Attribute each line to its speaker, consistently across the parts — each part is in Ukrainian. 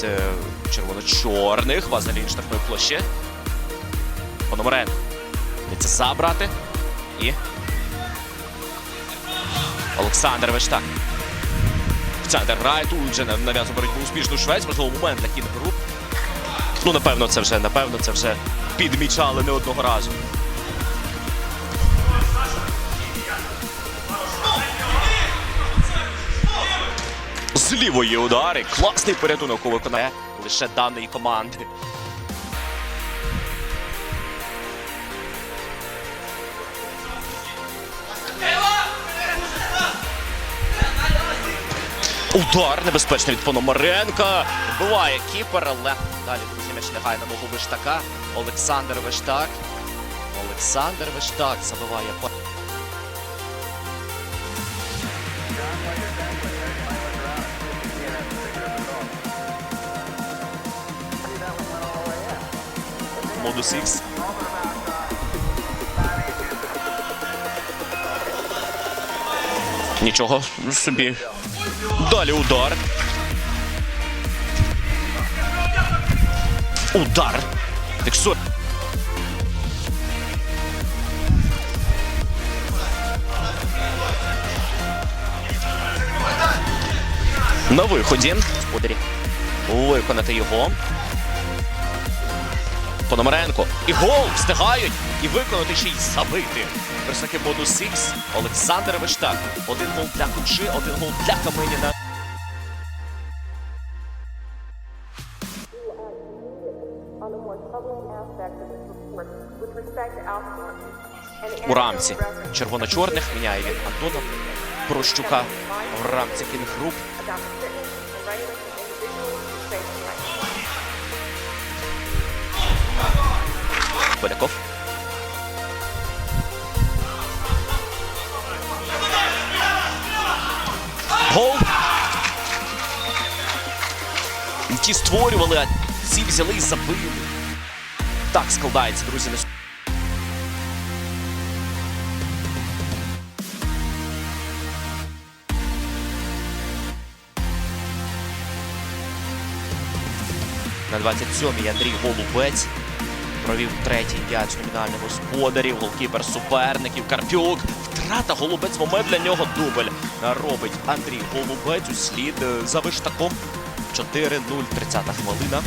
Speaker 1: гравець е, червоно-чорних. Вазелін штрафної площі. Пономаренко. Це забрати. І. Олександр Вештак. В центр грає. Тут вже нав'язує боротьбу успішну швець. Можливо, момент для кіногруп. Ну, напевно, це вже, напевно, це вже підмічали не одного разу. З лівої удари. Класний порятунок у виконання лише даної команди. Удар небезпечний від Пономаренка. Вбиває кіпер, але далі друзі м'яч лягає на ногу Виштака. Олександр Виштак. Олександр Виштак забиває. Модус Х. Нічого собі. Далі удар. Удар. Фіксує. На виході. Господарі. Виконати його. Пономаренко. І гол встигають. І виконати ще й забити. Версаки бонус Х. Олександр Виштак. Один гол для Кучи, один гол для Каменіна. У рамці червоно-чорних міняє він Антона Прощука в рамці кінгруп. Поляков. Гол. Ті створювали, а ці взяли і забили. Так складається, друзі. на с- На 27-й Андрій Голубець провів третій м'яч номінальних господарів, голкіпер суперників, Карпюк. Втрата Голубець, момент для нього дубль. Робить Андрій Голубець у слід е, за виштаком. 4-0, 30 хвилина.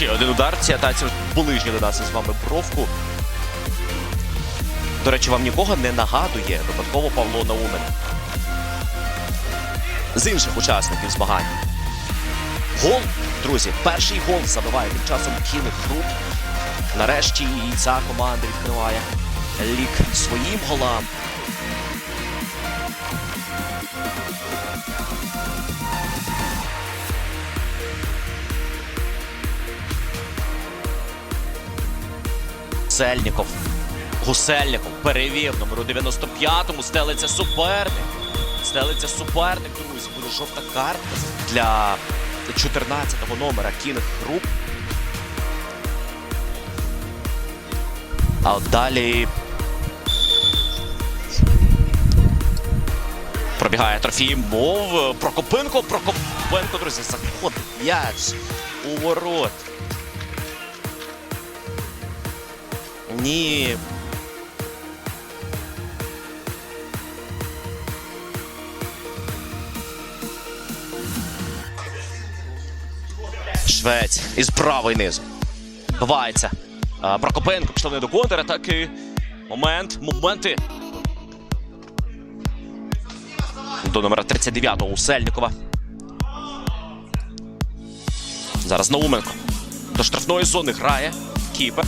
Speaker 1: Ще один удар. Ці атаці ближні до нас із вами бровку. До речі, вам нікого не нагадує випадково Павло Наумен. З інших учасників змагань. Гол, друзі, перший гол забиває тим часом Кілих Груп. Нарешті і ця команда відкриває лік своїм голам. Сельніков. Гусельников перевів номеру 95-му. Стелиться суперник. Стелиться суперник, друзі. Буде жовта картка для 14-го номера Кінг Груп. А от далі. Пробігає Трофій, мов Прокопенко. Прокопенко, друзі, заходить м'яч у ворот. Ні. Швець із правої низу. Ховається. А, Прокопенко пішов не до контратаки. Момент, моменти. До номера 39-го у Сельникова. Зараз Науменко. До штрафної зони грає. Кіпер.